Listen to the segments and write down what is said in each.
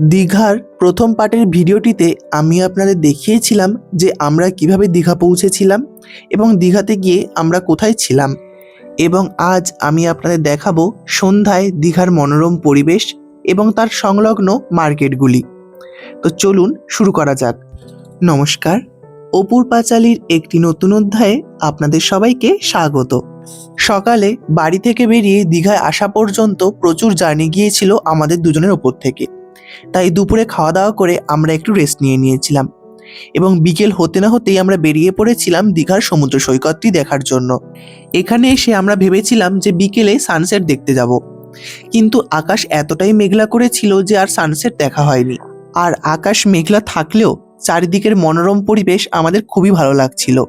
দীঘার প্রথম পার্টের ভিডিওটিতে আমি আপনাদের দেখিয়েছিলাম যে আমরা কীভাবে দীঘা পৌঁছেছিলাম এবং দীঘাতে গিয়ে আমরা কোথায় ছিলাম। এবং আজ আমি আপনাদের দেখাবো সন্ধ্যায় দীঘার মনোরম পরিবেশ এবং তার সংলগ্ন মার্কেটগুলি। তো চলুন শুরু করা যাক। নমস্কার অপুর পাঁচালীর একটি নতুন অধ্যায়ে আপনাদের সবাইকে স্বাগত। সকালে বাড়ি থেকে বেরিয়ে দীঘায় আসা পর্যন্ত প্রচুর জার্নি গিয়েছিল আমাদের দুজনের ওপর থেকে। তাই দুপুরে খাওয়া দাওয়া করে আমরা একটু রেস্ট নিয়ে নিয়েছিলাম। এবং বিকেল হতে না হতেই আমরা বেরিয়ে পড়েছিলাম দীঘার সমুদ্র সৈকতটি দেখার জন্য। এখানে এসে আমরা ভেবেছিলাম যে বিকেলে সানসেট দেখতে যাব। কিন্তু আকাশ এতটাই মেঘলা করেছিল যে আর সানসেট দেখা হয়নি। আর আকাশ মেঘলা থাকলেও চারিদিকের মনোরম পরিবেশ আমাদের খুবই ভালো লাগছিল।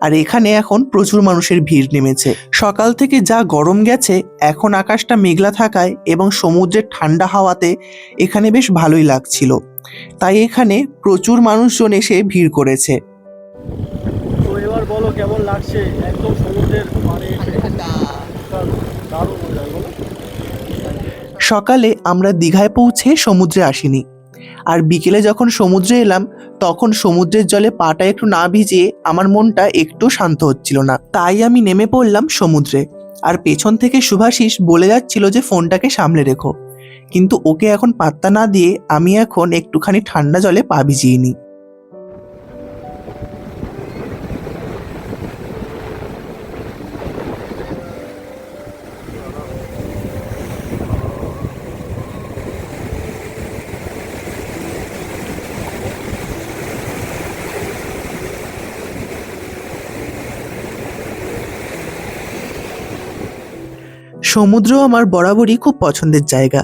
আর এখানে এখন প্রচুর মানুষের ভিড় নেমেছে। সকাল থেকে যা গরম গেছে এখন আকাশটা মেঘলা থাকায় এবং সমুদ্রের ঠান্ডা হাওয়াতে এখানে বেশ ভালোই লাগছিল। তাই এখানে প্রচুর মানুষজন এসে ভিড় করেছে। তো এবার বলো কেমন লাগছে? একদম সমুদ্রের পাড়ে বলো। সকালে আমরা দীঘায় পৌঁছে সমুদ্রে আসিনি। আর বিকেলে যখন সমুদ্রে এলাম, তখন সমুদ্রের জলে পাটা একটু না ভিজিয়ে আমার মনটা একটু শান্ত হচ্ছিল না। তাই আমি নেমে পড়লাম সমুদ্রে। আর পেছন থেকে শুভাশিস বলে যাচ্ছিল যে ফোনটাকে সামলে রেখো। কিন্তু ওকে এখন পাত্তা না দিয়ে আমি এখন একটুখানি ঠান্ডা জলে পা ভিজিয়ে নিই। সমুদ্র আমার বরাবরই খুব পছন্দের জায়গা।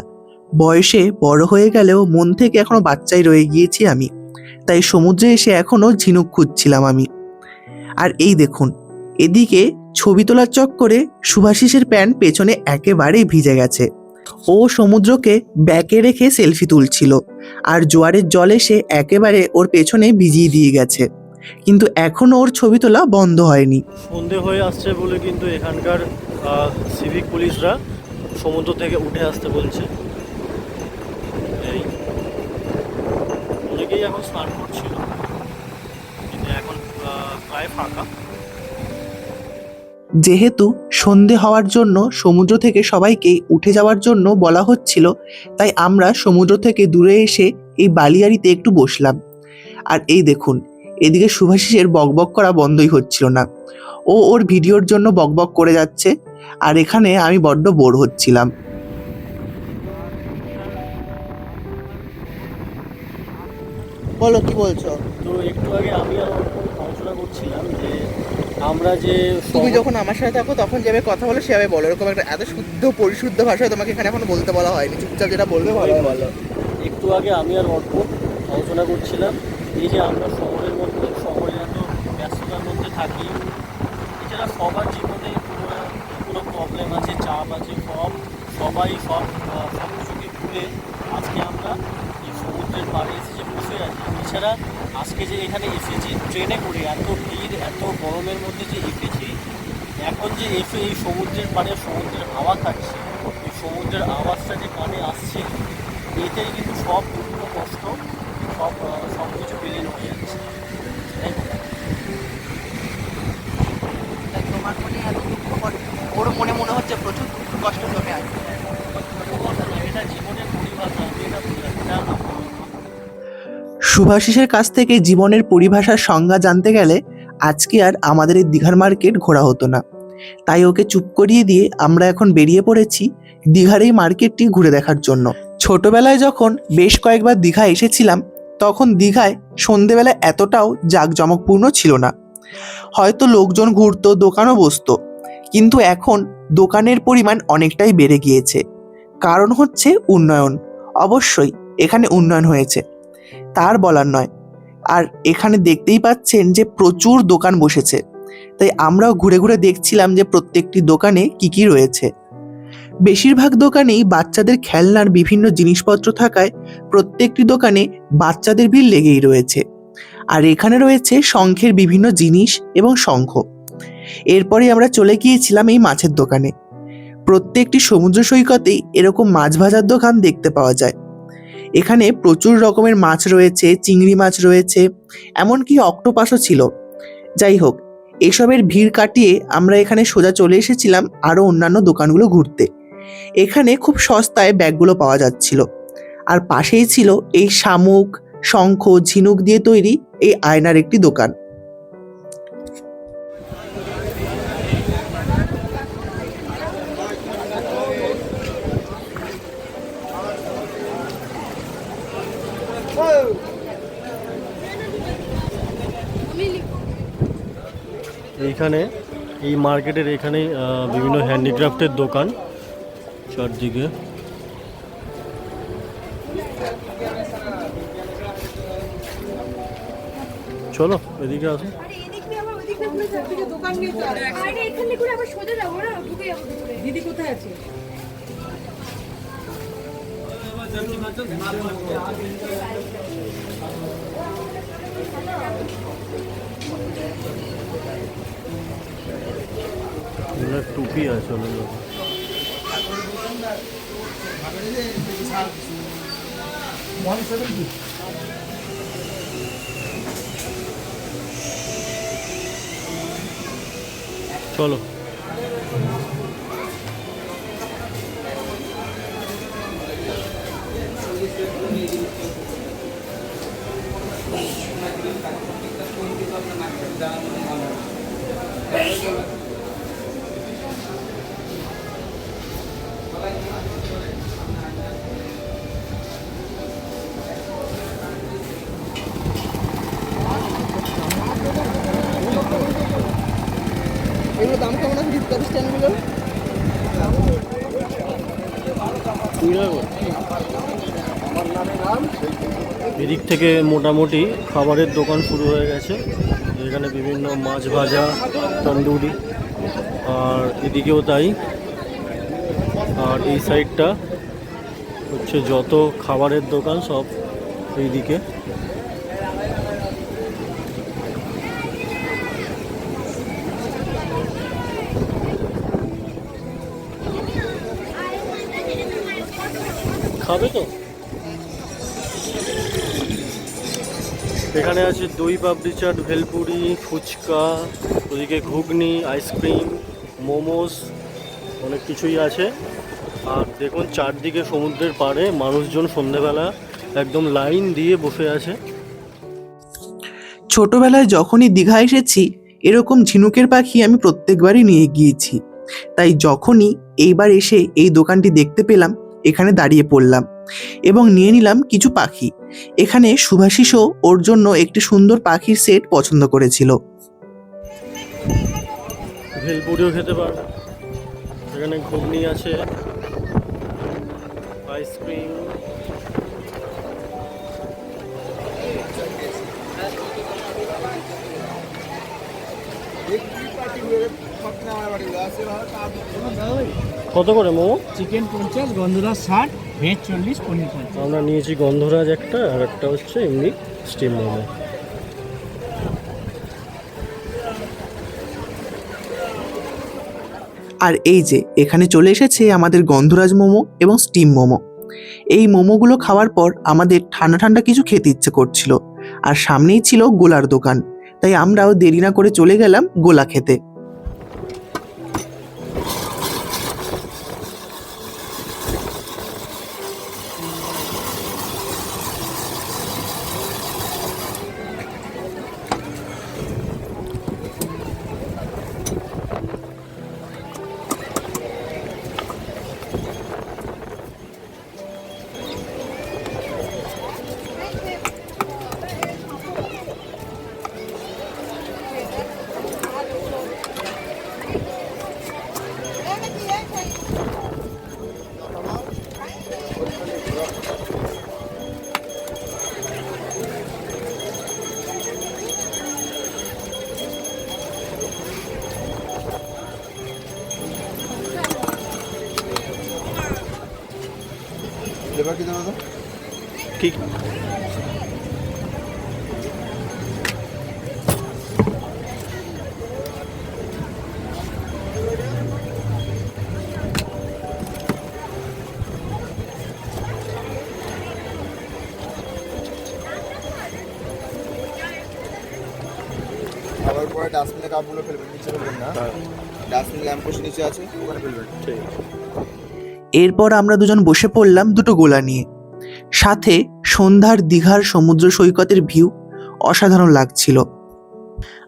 বয়সে বড় হয়ে গেলেও মন থেকে এখনও বাচ্চাই রয়ে গিয়েছি আমি। তাই সমুদ্রে এসে এখনও ঝিনুক খুঁজছিলাম আমি। আর এই দেখুন, এদিকে ছবি তোলার চক্করে সুভাষিসের প্যান্ট পেছনে একেবারেই ভিজে গেছে। ও সমুদ্রকে ব্যাকে রেখে সেলফি তুলছিল, আর জোয়ারের জল এসে একেবারে ওর পেছনে ভিজিয়ে দিয়ে গেছে। কিন্তু এখনও ওর ছবি তোলা বন্ধ হয়নি। সন্ধে হয়ে আসছে বলে কিন্তু এখানকার সিভিক পুলিশরা সমুদ্র থেকে উঠে আসতে বলছে। এই, অনেকেই এখন স্নান করছিল। কিন্তু এখন প্রায় ফাঁকা। যেহেতু সন্ধে হওয়ার জন্য সমুদ্র থেকে সবাইকে উঠে যাওয়ার জন্য বলা হচ্ছিল, তাই আমরা সমুদ্র থেকে দূরে এসে এই বালিয়াড়িতে একটু বসলাম। আর এই দেখুন, এদিকে শুভাশিসের বকবক করা বন্ধই হচ্ছিল না। ও ওর ভিডিওর জন্য বকবক করে যাচ্ছে। আর এখানে আমি বড্ড বোর হচ্ছিলাম। বলো কি বলছো? তো একটু আগে আমি আর আলোচনা করছিলাম যে আমরা যে তুমি যখন আমার সাথে থাকো তখন যেভাবে কথা বলো সেভাবে বলো। এরকম একটা এত শুদ্ধ পরিশুদ্ধ ভাষায় তোমাকে এখানে এখন বলতে বলা হয়নি। চুপচাপ যেটা বলবে ভালো ভালো একটু আগে আমি আর অর্পণ আলোচনা করছিলাম এই যে আমরা শহরের মধ্যে শহরে এত ব্যস্ততার মধ্যে থাকি এছাড়া সবার জীবনে প্রবলেম আছে, চাপ আছে, সব, সবাই সব সব কিছুকে ভুলে আজকে আমরা এই সমুদ্রের পাড়ে এসে যে বসে আছি। এছাড়া আজকে যে এখানে এসেছি, ট্রেনে করে এত ভিড়, এত গরমের মধ্যে যে এসেছি, এখন যে এসে এই সমুদ্রের পাড়ে সমুদ্রের হাওয়া খাচ্ছি, এই সমুদ্রের আওয়াজটা যে কানে আসছে, এতেই কিন্তু সব দুঃখ, কষ্ট, সব সব কিছু বিলীন হয়ে যাচ্ছে। তোমার মনে এত দুঃখ করে ওর মনে মনে হচ্ছে প্রচুর কষ্ট শুভাশিসের কাছ থেকে জীবনের পরিভাষার সংজ্ঞা জানতে গেলে আজকে আর আমাদের এই দীঘার মার্কেট ঘোরা হতো না। তাই ওকে চুপ করিয়ে দিয়ে আমরা এখন বেরিয়ে পড়েছি দীঘার এই মার্কেটটি ঘুরে দেখার জন্য। ছোটবেলায় যখন বেশ কয়েকবার দীঘা এসেছিলাম, তখন দীঘায় সন্ধেবেলা এতটাও জাঁকজমকপূর্ণ ছিল না। হয়তো লোকজন ঘুরতো, দোকানও বসতো কিন্তু এখন দোকানের পরিমাণ অনেকটাই বেড়ে গিয়েছে। কারণ হচ্ছে উন্নয়ন। অবশ্যই এখানে উন্নয়ন হয়েছে। তার বলার নয়। আর এখানে দেখতেই পাচ্ছেন যে প্রচুর দোকান বসেছে। তাই আমরাও ঘুরে ঘুরে দেখছিলাম যে প্রত্যেকটি দোকানে কি কি রয়েছে। বেশিরভাগ দোকানেই বাচ্চাদের খেলনার বিভিন্ন জিনিসপত্র থাকায় প্রত্যেকটি দোকানে বাচ্চাদের ভিড় লেগেই রয়েছে। আর এখানে রয়েছে শঙ্খের বিভিন্ন জিনিস এবং শঙ্খ। এরপরে আমরা চলে গিয়েছিলাম এই মাছের দোকানে। প্রত্যেকটি সমুদ্র সৈকতেই এরকম মাছ ভাজার দোকান দেখতে পাওয়া যায়। এখানে প্রচুর রকমের মাছ রয়েছে, চিংড়ি মাছ রয়েছে, এমনকি অক্টোপাসও ছিল। যাই হোক, এসবের ভিড় কাটিয়ে আমরা এখানে সোজা চলে এসেছিলাম আরও অন্যান্য দোকানগুলো ঘুরতে। এখানে খুব সস্তায় ব্যাগগুলো পাওয়া যাচ্ছিল। আর পাশেই ছিল এই শামুক, শঙ্খ, ঝিনুক দিয়ে তৈরি এই আয়নার একটি দোকান। এইখানে এই মার্কেটের এখানে বিভিন্ন হ্যান্ডিক্রাফটের দোকান। চারদিকে। চলো এদিকে আসো। আরে এদিক দিয়ে এগুলো টুপি আছে অনেক। চলো এগুলো ডিসকাউন্ট স্ট্যান্ডগুলো এদিক থেকে মোটামুটি খাবারের দোকান শুরু হয়ে গেছে এখানে বিভিন্ন মাছ ভাজা, তন্দুরি, আর এদিকেও তাই। আর এই সাইডটা হচ্ছে যত খাবারের দোকান সব এইদিকে। খাবে তো? এখানে আছে দই পাপড়ি চাট, ভেলপুরি, ফুচকা, ওদিকে ঘুগনি, আইসক্রিম, মোমোস, অনেক কিছুই আছে। আর দেখুন চারদিকে সমুদ্রের পাড়ে মানুষজন সন্ধেবেলা একদম লাইন দিয়ে বসে আছে। ছোটবেলায় যখনই দীঘা এসেছি, এরকম ঝিনুকের পাখি আমি প্রত্যেকবারই নিয়ে গিয়েছি। তাই যখনই এইবার এসে এই দোকানটি দেখতে পেলাম এখানে দাঁড়িয়ে পড়লাম এবং নিয়ে নিলাম কিছু পাখি। এখানে সুভাষিসও ওর জন্য একটি সুন্দর পাখির সেট পছন্দ করেছিল। ভেলপুরিও খেতে এখানে ঘুগনি আছে আইসক্রিম কত করে মোমো? চিকেন পঞ্চাশ গন্ধরাজ ষাট ভেজ চল্লিশ পনির পঞ্চাশ। আমরা নিয়েছি গন্ধরাজ একটা আর একটা হচ্ছে এমনি স্টিম মোমো। আর এই যে এখানে চলে এসেছে আমাদের গন্ধরাজ মোমো এবং স্টিম মোমো। এই মোমোগুলো খাওয়ার পর আমাদের ঠান্ডা ঠান্ডা কিছু খেতে ইচ্ছে করছিল। আর সামনেই ছিল গোলার দোকান তাই আমরাও দেরি না করে চলে গেলাম গোলা খেতে। এবার কি দেবে ঠিক আবার পরে ডাস্টবিনে কাপগুলো ফেলবেন নিচে ফেলবেন না। হ্যাঁ। ডাস্টবিন ল্যাম্প নিচে আছে ওখানে ফেলবেন। ঠিক আছে। এরপর আমরা দুজন বসে পড়লাম দুটো গোলা নিয়ে। সাথে সন্ধ্যার দীঘার সমুদ্র সৈকতের ভিউ অসাধারণ লাগছিল।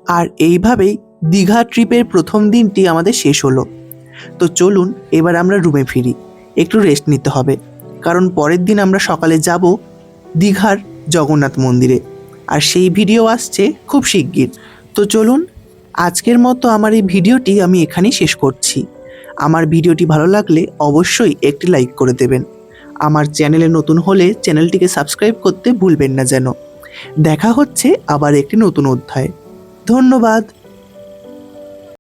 আর এইভাবেই দীঘা ট্রিপের প্রথম দিনটি আমাদের শেষ হলো। তো চলুন এবার আমরা রুমে ফিরি। একটু রেস্ট নিতে হবে। কারণ পরের দিন আমরা সকালে যাব দীঘার জগন্নাথ মন্দিরে। আর সেই ভিডিও আসছে খুব শিগগির। তো চলুন, আজকের মতো আমার এই ভিডিওটি আমি এখানেই শেষ করছি। আমার ভিডিওটি ভালো লাগলে অবশ্যই একটি লাইক করে দেবেন। আমার চ্যানেলে নতুন হলে চ্যানেলটিকে সাবস্ক্রাইব করতে ভুলবেন না যেন। দেখা হচ্ছে আবার একটি নতুন অধ্যায়। ধন্যবাদ।